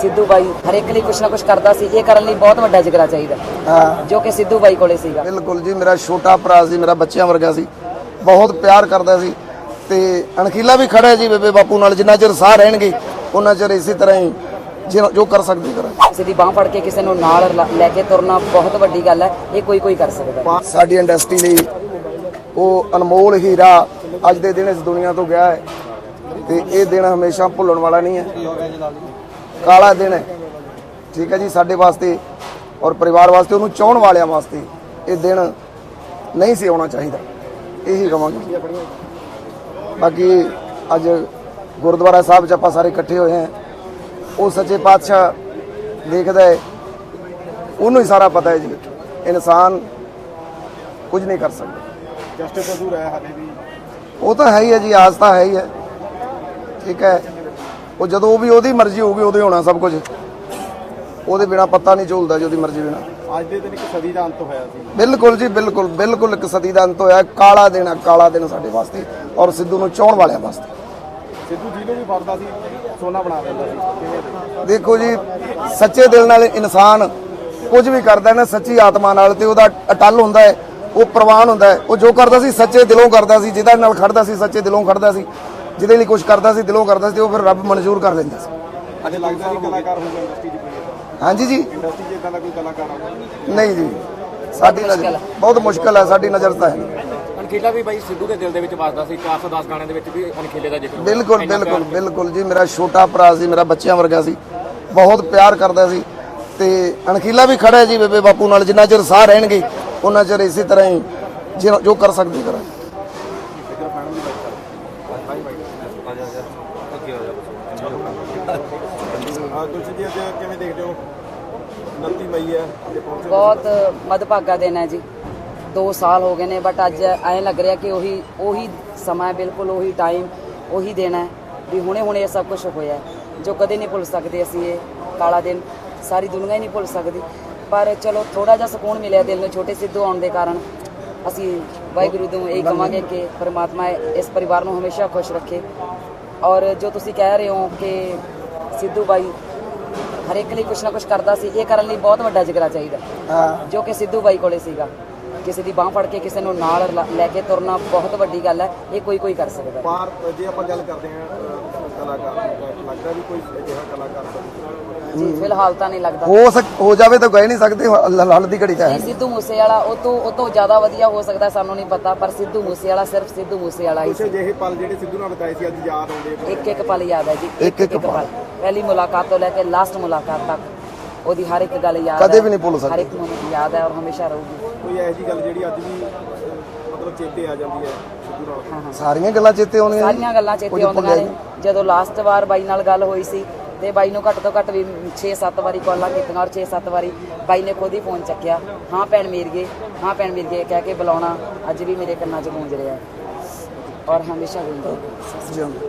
ਸਿੱਧੂ ਬਾਈ ਹਰੇਕ ਲਈ ਕੁਛ ਨਾ ਕੁਛ ਕਰਦਾ ਸੀ ਇਹ ਕਰਨ ਲਈ ਬਹੁਤ ਵੱਡਾ ਜਿਗਰਾ ਚਾਹੀਦਾ ਹਾਂ ਜੋ ਕਿ ਸਿੱਧੂ ਬਾਈ ਕੋਲੇ ਸੀਗਾ। ਬਿਲਕੁਲ ਜੀ ਮੇਰਾ ਛੋਟਾ ਭਰਾ ਸੀ ਮੇਰਾ ਬੱਚਿਆਂ ਵਰਗਾ ਸੀ ਬਹੁਤ ਪਿਆਰ ਕਰਦਾ ਸੀ ਤੇ ਅਣਖੀਲਾ ਵੀ ਖੜਾ ਜੀ ਬੇਬੇ ਬਾਪੂ ਨਾਲ ਜਿੰਨਾ ਚਿਰ ਸਾਹ ਰਹਿਣਗੇ ਉਹਨਾਂ ਚਿਰ ਇਸੇ ਤਰ੍ਹਾਂ ਹੀ ਜਿ- ਕਰ ਸਕਦੇ ਕਰਾਂ। ਕਿਸੇ ਦੀ ਬਾਹ ਫੜ ਕੇ ਕਿਸੇ ਨੂੰ ਨਾਲ ਲ- ਕੇ ਤੁਰਨਾ ਬਹੁਤ ਵੱਡੀ ਗੱਲ ਹੈ ਇਹ ਕੋਈ ਕੋਈ ਕਰ ਸਕਦਾ। ਸਾਡੀ ਇੰਡਸਟਰੀ ਲਈ ਉਹ ਅਨਮੋਲ ਹੀਰਾ ਅੱਜ ਦੇ ਦਿਨ ਇਸ ਦੁਨੀਆ ਤੋਂ ਗਿਆ ਹੈ ਤੇ ਇਹ ਦਿਨ ਹਮੇਸ਼ਾ ਭੁੱਲਣ ਵਾਲਾ ਨਹੀਂ ਹੈ। ਕਾਲਾ ਦਿਨ ਹੈ। ਠੀਕ ਹੈ ਜੀ ਸਾਡੇ ਵਾਸਤੇ ਔਰ ਪਰਿਵਾਰ ਵਾਸਤੇ ਉਹਨੂੰ ਚਾਹਣ ਵਾਲਿਆਂ ਵਾਸਤੇ ਇਹ ਦਿਨ ਨਹੀਂ ਸੀ ਆਉਣਾ ਚਾਹੀਦਾ। ਇਹੀ ਕਵਾਂਗੇ। ਬਾਕੀ ਅੱਜ ਗੁਰਦੁਆਰਾ ਸਾਹਿਬ 'ਚ ਆਪਾਂ ਸਾਰੇ ਇਕੱਠੇ ਹੋਏ ਹਾਂ। ਉਹ ਸੱਚੇ ਪਾਤਸ਼ਾਹ ਦੇਖਦਾ ਹੈ। ਉਹਨੂੰ ਹੀ ਸਾਰਾ ਪਤਾ ਹੈ ਜੀ। ਇਨਸਾਨ ਕੁਝ ਨਹੀਂ ਕਰ ਸਕਦਾ। ਜਸਟਿਸ ਅਧੂਰਾ ਹੈ ਹਾਲੇ ਵੀ। ਉਹ ਤਾਂ ਹੈ ਹੀ ਹੈ ਜੀ ਆਸ ਤਾਂ ਹੈ ਹੀ ਹੈ। ਠੀਕ ਹੈ। ਉਹ ਜਦੋਂ ਵੀ ਉਹਦੀ ਮਰਜ਼ੀ ਹੋਊਗੀ ਉਦੋਂ ਹੀ ਹੋਣਾ ਸਭ ਕੁਝ। ਉਹਦੇ ਬਿਨਾ ਪੱਤਾ ਨਹੀਂ ਝੂਲਦਾ ਜੀ ਉਹਦੀ ਮਰਜ਼ੀ ਬਿਨਾ। ਅੱਜ ਦੇ ਦਿਨ ਇੱਕ ਸਦੀ ਦਾ ਅੰਤ ਹੋਇਆ ਸੀ। ਬਿਲਕੁਲ ਜੀ ਬਿਲਕੁਲ ਬਿਲਕੁਲ ਇੱਕ ਸਦੀ ਦਾ ਅੰਤ ਹੋਇਆ। ਕਾਲਾ ਦਿਨ ਹੈ ਕਾਲਾ ਦਿਨ ਸਾਡੇ ਵਾਸਤੇ ਔਰ ਸਿੱਧੂ ਨੂੰ ਚਾਹਣ ਵਾਲਿਆਂ ਵਾਸਤੇ। ਸਿੱਧੂ ਜੀ ਨੂੰ ਵੀ ਫੜਦਾ ਸੀ ਸੋਨਾ ਬਣਾ ਦਿੰਦਾ ਸੀ। ਕਿਵੇਂ ਦੇਖੋ ਜੀ ਸੱਚੇ ਦਿਲ ਨਾਲ ਇਨਸਾਨ ਕੁਝ ਵੀ ਕਰਦਾ ਨਾ ਸੱਚੀ ਆਤਮਾ ਨਾਲ ਤੇ ਉਹਦਾ ਅਟਲ ਹੁੰਦਾ ਹੈ ਉਹ ਪ੍ਰਵਾਨ ਹੁੰਦਾ ਹੈ। ਉਹ ਜੋ ਕਰਦਾ ਸੀ ਸੱਚੇ ਦਿਲੋਂ ਕਰਦਾ ਸੀ ਜਿਹਦਾ ਨਾਲ ਖੜਦਾ ਸੀ ਸੱਚੇ ਦਿਲੋਂ ਖੜਦਾ ਸੀ। ਜਿਹਦੇ ਲਈ ਕੁਝ ਕਰਦਾ ਸੀ ਦਿਲੋਂ ਕਰਦਾ ਸੀ ਤੇ ਉਹ ਫਿਰ ਰੱਬ ਮਨਜ਼ੂਰ ਕਰ ਲੈਂਦਾ ਸੀ। ਅੱਜ ਲੱਗਦਾ ਨਹੀਂ ਕਲਾਕਾਰ ਹੋਊਗਾ ਇੰਡਸਟਰੀ 'ਚ ਕੋਈ। ਹਾਂਜੀ ਜੀ। ਇੰਡਸਟਰੀ 'ਚ ਇਦਾਂ ਦਾ ਕੋਈ ਕਲਾਕਾਰ ਆਊਗਾ ਨਹੀਂ। ਜੀ। ਸਾਡੀ ਨਜ਼ਰ ਬਹੁਤ ਮੁਸ਼ਕਲ ਹੈ ਸਾਡੀ ਨਜ਼ਰ ਤਾਂ ਹੈ। ਅਣਖੀਲਾ ਵੀ ਬਾਈ ਸਿੱਧੂ ਦੇ ਦਿਲ ਦੇ ਵਿੱਚ ਵੱਸਦਾ ਸੀ 410 ਗਾਣਿਆਂ ਦੇ ਵਿੱਚ ਵੀ ਅਣਖੀਲੇ ਦਾ ਜ਼ਿਕਰ। ਬਿਲਕੁਲ ਬਿਲਕੁਲ। ਬਿਲਕੁਲ ਜੀ। ਮੇਰਾ ਛੋਟਾ ਭਰਾ ਸੀ ਮੇਰਾ ਬੱਚਿਆਂ ਵਰਗਾ ਸੀ। ਬਹੁਤ ਪਿਆਰ ਕਰਦਾ ਸੀ। ਤੇ ਅਣਖੀਲਾ ਵੀ ਖੜਾ ਹੈ ਜੀ ਬੇਬੇ ਬਾਪੂ ਨਾਲ ਜਿੰਨਾ ਚਿਰ ਸਾਹ ਰਹਿਣਗੇ ਉਹਨਾਂ ਚਿਰ ਇਸੇ ਤਰ੍ਹਾਂ ਹੀ ਜਿ- ਜੋ ਕਰ ਸਕਦੇ ਕਰਾਂ ਆ ਤੁਲਸੀ ਜੀ ਅੱਜ ਕਿਵੇਂ ਦੇਖਦੇ ਹੋ 29 ਮਈ ਹੈ ਜੇ ਪਹੁੰਚੇ ਬਹੁਤ ਮਦਭਾਗਾ ਦਿਨ ਹੈ ਜੀ। 2 ਸਾਲ ਹੋ ਗਏ ਨੇ ਬਟ ਅੱਜ ਐਂ ਲੱਗ ਰਿਹਾ ਕਿ ਉਹੀ ਉਹੀ ਸਮਾਂ ਬਿਲਕੁਲ ਉਹੀ ਟਾਈਮ ਉਹੀ ਦਿਨ ਹੈ ਵੀ ਹੁਣੇ ਹੁਣੇ ਇਹ ਸਭ ਕੁਝ ਹੋਇਆ ਜੋ ਕਦੇ ਨਹੀਂ ਭੁੱਲ ਸਕਦੇ ਅਸੀਂ ਇਹ ਕਾਲਾ ਦਿਨ, ਸਾਰੀ ਦੁਨੀਆ ਹੀ ਨਹੀਂ ਭੁੱਲ ਸਕਦੀ। ਪਰ ਚਲੋ ਥੋੜਾ ਜਿਹਾ ਸਕੂਨ ਮਿਲਿਆ ਦਿਲ ਨੂੰ, ਛੋਟੇ ਸਿੱਧੂ ਆਉਣ ਦੇ ਕਾਰਨ। ਅਸੀਂ ਵਾਹਿਗੁਰੂ ਤੋਂ ਇਹ ਕਹਾਂਗੇ ਕਿ ਪਰਮਾਤਮਾ ਇਸ ਪਰਿਵਾਰ ਨੂੰ ਹਮੇਸ਼ਾ ਖੁਸ਼ ਰੱਖੇ। ਔਰ ਜੋ ਤੁਸੀਂ ਕਹਿ ਰਹੇ ਹੋ ਕਿ ਸਿੱਧੂ ਬਾਈ ਹਰੇਕ ਲਈ ਕੁਛ ਨਾ ਕੁਛ ਕਰਦਾ ਸੀ ਇਹ ਕਰਨ ਲਈ ਬਹੁਤ ਵੱਡਾ ਜਿਗਰਾ ਚਾਹੀਦਾ ਹਾਂ। ਜੋ ਕਿ ਸਿੱਧੂ ਬਾਈ ਕੋਲੇ ਸੀਗਾ। ਕਿਸੇ ਦੀ ਬਾਹ ਫੜ ਕੇ ਕਿਸੇ ਨੂੰ ਨਾਲ ਲ- ਲੈ ਕੇ ਤੁਰਨਾ ਬਹੁਤ ਵੱਡੀ ਗੱਲ ਹੈ। ਇਹ ਕੋਈ ਕੋਈ ਕਰ ਸਕਦਾ। ਹੈ। ਪਾਰ ਜੇ ਆਪਾਂ ਗੱਲ ਕਰਦੇ ਹਾਂ ਅਹ, ਕਲਾਕਾਰ ਦੀ, ਲੱਗਦਾ ਵੀ ਕੋਈ ਅਜਿਹਾ ਕਲਾਕਾਰ ਜੀ ਫਿਲਹਾਲ ਤਾਂ ਨਹੀਂ ਲੱਗਦਾ। ਹੋ ਸਕ ਹੋ ਜਾਵੇ ਤਾਂ ਕਹਿ ਨਹੀਂ ਸਕਦੇ ਹੱਲ ਦੀ ਘੜੀ ਤਾਂ ਹੈ ਨਹੀਂ ਸਿੱਧੂ ਮੂਸੇ ਵਾਲਾ ਉਹ ਤੋਂ ਉਹ ਤੋਂ ਜ਼ਿਆਦਾ ਵਧੀਆ ਹੋ ਸਕਦਾ ਸਾਨੂੰ ਨਹੀਂ ਪਤਾ ਪਰ ਸਿੱਧੂ ਮੂਸੇ ਵਾਲਾ ਸਿਰਫ ਸਿੱਧੂ ਮੂਸੇ ਵਾਲਾ ਹੀ ਕੁਝ ਅਜਿਹੇ ਪਲ ਜਿਹੜੇ ਸਿੱਧੂ ਨਾਲ ਬਿਤਾਏ ਸੀ ਅੱਜ ਯਾਦ ਆਉਂਦੇ ਆ। ਇੱਕ ਇੱਕ ਪਲ ਯਾਦ ਹੈ ਜੀ। ਇੱਕ-ਇੱਕ ਪਲ। ਪਹਿਲੀ ਮੁਲਾਕਾਤ ਤੋਂ ਲੈ ਕੇ ਲਾਸਟ ਮੁਲਾਕਾਤ ਤੱਕ। ਉਹਦੀ ਹਰ ਇੱਕ ਗੱਲ ਯਾਦ ਕਦੇ। ਵੀ ਨਹੀਂ ਭੁੱਲ ਸਕਦੇ। ਹਰ ਇੱਕ ਨੂੰ ਯਾਦ ਹੈ ਔਰ ਹਮੇਸ਼ਾ ਰਹੂਗੀ ਕੋਈ ਇਹੋ ਜਿਹੀ ਗੱਲ ਜਿਹੜੀ ਅੱਜ ਵੀ ਮਤਲਬ ਚੇਤੇ ਆ ਜਾਂਦੀ ਹੈ ਸਿੱਧੂ ਨਾਲ ਸਾਰੀਆਂ ਗੱਲਾਂ ਚੇਤੇ ਆਉਂਦੀਆਂ ਜੀ। ਸਾਰੀਆਂ ਗੱਲਾਂ ਚੇਤੇ ਆਉਂਦੀਆਂ ਭੁੱਲਿਆ ਨੇ। ਜਦੋਂ ਲਾਸਟ ਵਾਰ ਬਾਈ ਨਾਲ ਗੱਲ ਹੋਈ ਸੀ ਤੇ ਬਾਈ ਨੂੰ ਘੱਟ ਤੋਂ ਘੱਟ ਵੀ 6-7 ਵਾਰੀ ਕਾਲਾਂ ਕੀਤੀਆਂ ਔਰ 6-7 ਵਾਰੀ ਬਾਈ ਨੇ ਖੁਦ ਹੀ ਫੋਨ ਚੱਕਿਆ ਹਾਂ ਭੈਣ ਮੇਰੀਏ ਹਾਂ ਭੈਣ ਮੇਰੀਏ ਕਹਿ ਕੇ ਬੁਲਾਉਣਾ ਅੱਜ ਵੀ ਮੇਰੇ ਕੰਨਾਂ 'ਚ ਗੂੰਜ ਰਿਹਾ ਹੈ ਔਰ ਹਮੇਸ਼ਾ ਗੂੰਜੇਗਾ ਜੀ